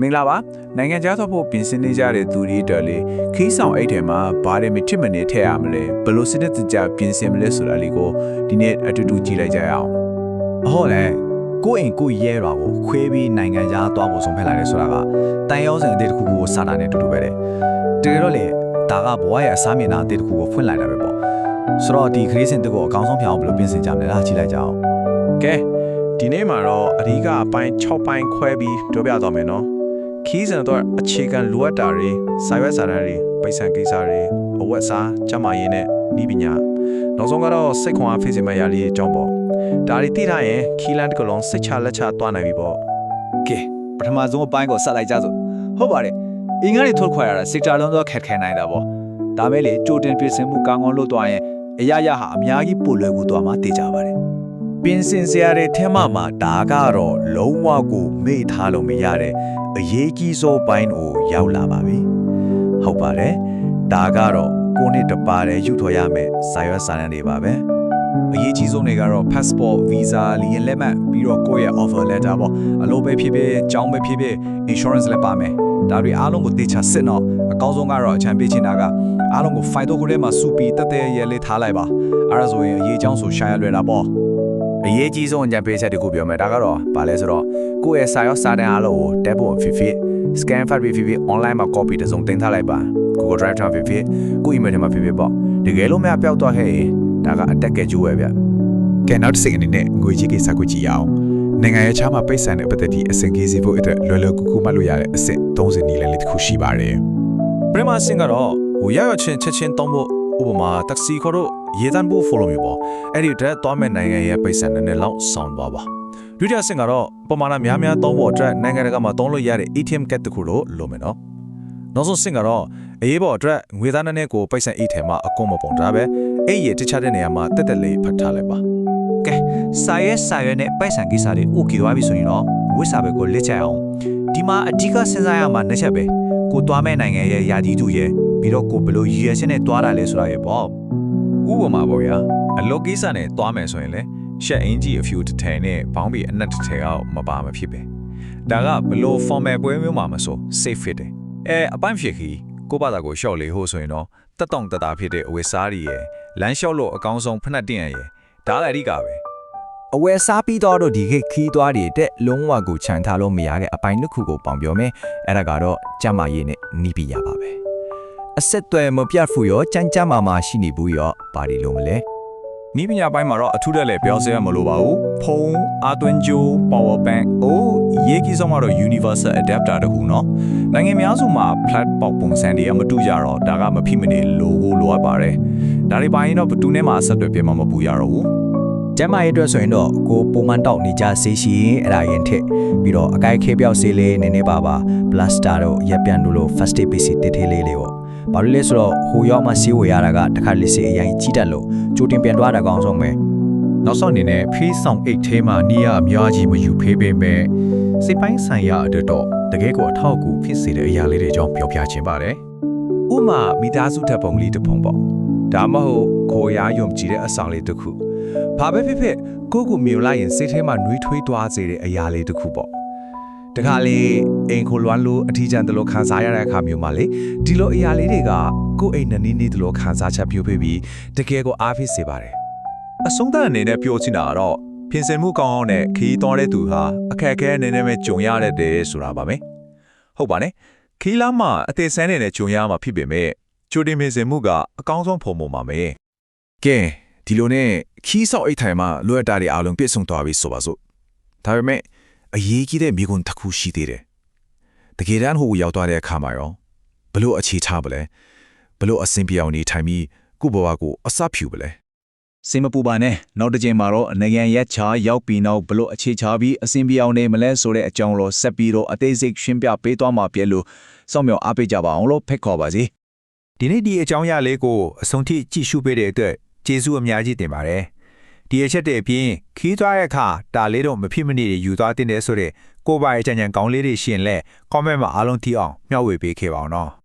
မင်္ဂလာပါနိုင်ငံခြားသွားဖို့ပြင်ဆင်နေကြတဲ့သူတွေအတွက်လေခီးဆောင်အိတ်ထဲမှာဘာတွေမထစ်မနေထည့်ရမလဲဘယ်လိုစနစ်တကျပြင်ဆင်မလဲဆိုတာလေးကိုဒီနေ့အတူတူကြည့်လိုက်ကြရအောင်အဟုတ်လေကိုယ့်အိမ်ကိုယ့်ရဲရွာကိုခွဲပြီးနိုင်ငံခြားသွားဖို့ဆုံးဖြတ်လိုက်တယ်ဆိုတာကတန်ရောစင်အသေးတစ်ခုကိုစတာနဲ့အတူတူပဲတဲ့တကယ်တော့လေဒါကဘဝရဲ့အစားမျက်နှာအသေးတစ်ခုကိုဖွင့်လိုက်တာပဲပေါ့ဆိုတော့ဒီခရီးစဉ်တစ်ခုကိုအကောင်းဆုံးဖြစ်အောင်ဘယ်လိုပြင်ဆင်ကြမလဲလားကြည့်လိုက်ကြအောင်ကဲဒီနေ့မှာတော့အဓိကအပိုင်း6ပိုင်းခွဲပြီးပြောပြသွားမယ်နော် ခီးစံတော့အခြေခံလိုအပ်တာတွေစာရွက်စာတမ်းတွေပိတ်ဆန်ကိစ္စတွေအဝတ်စားကျန်းမာရေးနဲ့ဤပညာနောက်ဆုံးကတော့စိတ်ခွန်အားဖိစီမဲ့ရာလေးအကြောင်းပေါ့ဒါတွေသိထားရင်ခီးလန်တစ်ကလုံးစိတ်ချလက်ချသွားနိုင်ပြီပေါ့ကဲပထမဆုံးအပိုင်းကိုဆက်လိုက်ကြစို့ဟုတ်ပါတယ်အင်္ဂါတွေထုတ်ခွာရတာစက်တာလုံးတော့ခက်ခဲနိုင်တာပေါ့ဒါပဲလေကြိုတင်ပြင်ဆင်မှုကောင်းကောင်းလုပ်သွားရင်အရာရာဟာအများကြီးပိုလွယ်ကူသွားမှသိကြပါတယ် ပင်စင်စရာတဲ့ထဲမှာမှာဒါကတော့လုံးဝကိုမေ့ထားလို့မရတဲ့အရေးကြီးဆုံးပိုင်းကိုရောက်လာပါပြီဟုတ်ပါတယ်ဒါကတော့ကိုနှစ်တပါးတဲ့ယူထော်ရမယ်ဇာရွက်စာတမ်းတွေပါပဲအရေးကြီးဆုံးတွေကတော့ passport visa လီယင်လက်မှတ်ပြီးတော့ကိုယ့်ရဲ့ offer letter ပေါ့အလုပ်ပဲဖြစ်ဖြစ်ကြောင်းပဲဖြစ်ဖြစ် insurance လည်းပါမယ်ဒါတွေအားလုံးကိုတေချာစစ်တော့အကောင်းဆုံးကတော့အချမ်းပေးချင်တာကအားလုံးကို file တို့ကိုထဲမှာစုပြီးတက်တဲ့ရဲလေးထားလိုက်ပါအဲ့ဒါဆိုရင်အရေးကြောင်းဆိုရှာရလွယ်တာပေါ့ အရေးကြီးဆုံးအကြံပေးချက်တစ်ခုပြောမယ်ဒါကတော့ဗာလဲဆိုတော့ကိုယ့်ရဲ့စာရောစာတမ်းအားလုံးကိုတက်ဖို့ဖြစ်ဖြစ် scan file ဖြစ်ဖြစ် online မှာ copy တစ်စုံတင်ထားလိုက်ပါ Google Drive ထဲမှာဖြစ်ဖြစ်ကိုယ့် email ထဲမှာဖြစ်ဖြစ်ပေါ့တကယ်လို့မပျောက်သွားခဲ့ရင်ဒါကအတက်ကဲကျိုးပဲဗျကဲနောက်တစ်စိတ်အနေနဲ့ငွေကြီးကိစ္စကိုကြည့်ရအောင်နိုင်ငံရဲ့ခြားမှာပိတ်ဆန်တဲ့ပတ်သက်ပြီးအဆင့်ကြီးစီဖို့အတွက်လွယ်လွယ်ကူကူမှတ်လို့ရတဲ့အဆင့်30နီးလလေးတစ်ခုရှိပါတယ်ပထမဆင့်ကတော့ဟိုရရချင်းချက်ချင်းတောင်းဖို့ဥပမာတက္ကစီခေါ်တော့ ရေတန်းဖို့ follow မျိုးပေါ့အဲ့ဒီအတွက်သွားမဲ့နိုင်ငံရဲ့ပိတ်ဆန်နဲ့လောက်ဆောင်းသွားပါဒုတိယဆင့်ကတော့ပမာဏများများတောင်းဖို့အတွက်နိုင်ငံတကာမှာတောင်းလို့ရတဲ့ ATM card တစ်ခုလို့လိုမယ်နော်နောက်ဆုံးဆင့်ကတော့အရေးပေါ်အတွက်ငွေသားနဲ့ကိုပိတ်ဆန် ATM မှာအကုန်မပုံတာပဲအဲ့ရတခြားတဲ့နေရာမှာတက်တက်လေးဖတ်ထားလိုက်ပါကဲစာရဲစာရဲနဲ့ပိုက်ဆံကိစ္စတွေ okay သွားပြီဆိုရင်တော့ဝိစာဘက်ကိုလက်ချအောင်ဒီမှာအဓိကစဉ်းစားရမှာနှစ်ချက်ပဲကိုသွားမဲ့နိုင်ငံရဲ့ယာတီတူရဲ့ပြီးတော့ကိုဘယ်လိုရည်ရွယ်ချက်နဲ့သွားတာလဲဆိုတာရဲ့ပေါ့ ဥပမာပေါ့ဗျာအလုပ်ကိစ္စနဲ့သွားမယ်ဆိုရင်လေရှက်အင်ဂျီအဖြူတစ်ထည်နဲ့ဘောင်းဘီအနက်တစ်ထည်အောက်မပါမဖြစ်ပဲဒါကဘလို့ formal ပွဲမျိုးမှာမဆို safe fit တယ်အဲအပိုင်းဖြစ်ခီကိုယ့်ဘာသာကိုရှော့လေဟိုဆိုရင်တော့တက်တောင့်တတာဖြစ်တဲ့အဝတ်စားတွေရယ်လမ်းလျှော့လို့အကောင်းဆုံးဖက်နှက်တင်ရရယ်ဒါလည်းအဓိကပဲအဝယ်စားပြီးတော့ဒီခေတ်ခီးသွားတွေတက်လုံးဝကိုခြံထားလို့မရတဲ့အပိုင်းတစ်ခုကိုပေါင်ပြောမယ်အဲ့ဒါကတော့ကြမ်းမာရေးနဲ့နီးပြရပါပဲ အဆက်အသွယ်မပြတ်ဖို့ရောကြမ်းကြမ်းမာမာရှိနေဘူးရောဘာတွေလို့မလဲမိပညာပိုင်းမှာတော့အထူးတက်လည်းပြောစရာမလိုပါဘူးဖုန်းအာသွင်းကြိုး power bank အိုးရေးကြီးဆုံးကတော့ universal adapter တခုနော်နိုင်ငံများစုမှာ flat ပေါက်ပုံစံတွေအမတူကြတော့ဒါကမဖြစ်မနေလိုကိုလိုအပ်ပါတယ်ဒါတွေပိုင်းတော့ဘသူနဲ့မှဆက်သွယ်ပြမမပူရတော့ဘူးကျမရဲ့အတွက်ဆိုရင်တော့ကိုပုံမှန်တောက်နေကြဆေးရှိရင်အဲ့ဒါရင်ထက်ပြီးတော့အကိုက်ခဲပြောက်ဆေးလေးနည်းနည်းပါပါ blaster တို့ရက်ပြန်တို့လို first aid PC တစ်ထည့်လေးလေးပေါ့ ဘာလို့လဲဆိုတော့ဟိုရောက်မှဆေးဝယ်ရတာကတစ်ခါလေးဆေးအရင်ကြီးတက်လို့ကြိုတင်ပြန်သွားတာကောင်းဆုံးပဲနောက်ဆုံးအနေနဲ့ဖေးဆောင်အိတ်ထဲမှာနီးရအများကြီးမယူဖေးပေမဲ့စိတ်ပိုင်းဆိုင်ရာအတွက်တော့တကယ်ကိုအထောက်အကူဖြစ်စေတဲ့အရာလေးတွေကြောင့်ပြောပြခြင်းပါတယ်ဥမာမိသားစုတပ်ပုံလေးတစ်ပုံပေါ့ဒါမှမဟုတ်ကိုယ်ရားယုံကြည်တဲ့အဆောင်လေးတစ်ခုဘာပဲဖြစ်ဖြစ်ကိုယ့်ကိုမြင်လိုက်ရင်စိတ်ထဲမှာနှွေးထွေးသွားစေတဲ့အရာလေးတစ်ခုပေါ့ တခါလေအိမ်ကိုလွမ်းလို့အထီးကျန်တလို့ခံစားရတဲ့အခါမျိုးမှာလေဒီလိုအရာလေးတွေကကိုယ့်အိမ်နဲ့နီးနီးတလို့ခံစားချက်ပြိုးပေးပြီးတကယ်ကိုအားဖြစ်စေပါတယ်အဆုံးသတ်အနေနဲ့ပြောချင်တာကတော့ပြင်ဆင်မှုကောင်းအောင်နဲ့ခီးသွားတဲ့သူဟာအခက်အခဲအနေနဲ့ပဲကြုံရတဲ့တဲ့ဆိုတာပါပဲဟုတ်ပါနဲ့ခီးလာမှာအသေးစမ်းနေတဲ့ကြုံရမှာဖြစ်ပေမဲ့ကြိုတင်ပြင်ဆင်မှုကအကောင်းဆုံးပုံပုံပါမယ်ကဲဒီလိုနဲ့ခီးဆောက်အိတ်ထိုင်မှာလွယ်တာတွေအားလုံးပြည့်စုံသွားပြီဆိုပါစို့ဒါပေမဲ့ အရေးကြီးတဲ့မိကွန်းတစ်ခုရှိသေးတယ်တကယ်တမ်းဟိုကိုရောက်သွားတဲ့အခါမှာရောဘလို့အခြေချပလဲဘလို့အဆင်ပြေအောင်နေထိုင်ပြီးကိုယ့်ဘဝကိုအစဖြူပလဲစင်မပူပါနဲ့နောက်တစ်ချိန်မှာတော့နိုင်ငံရက်ချာရောက်ပြီးနောက်ဘလို့အခြေချပြီးအစင်ပြေအောင်နေမလဲဆိုတဲ့အကြောင်းလို့ဆက်ပြီးတော့အသေးစိတ်ရှင်းပြပေးသွားမှာပြည့်လို့စောင့်မျှော်အားပေးကြပါအောင်လို့ဖိတ်ခေါ်ပါစီဒီနေ့ဒီအကြောင်းအရာလေးကိုအဆုံးထိကြည့်ရှုပေးတဲ့အတွက်ကျေးဇူးအများကြီးတင်ပါတယ်။ ဒီအချက်တွေအပြင်ခီးသွားတဲ့အခါဒါလေးတော့မဖြစ်မနေယူသွားတင်တယ်ဆိုတဲ့ကိုယ်ပိုင်အကြံဉာဏ်ကောင်းလေးတွေရှိရင်လည်း comment မှာအားလုံးထိအောင်မျှဝေပေးခဲ့ပါအောင်နော်။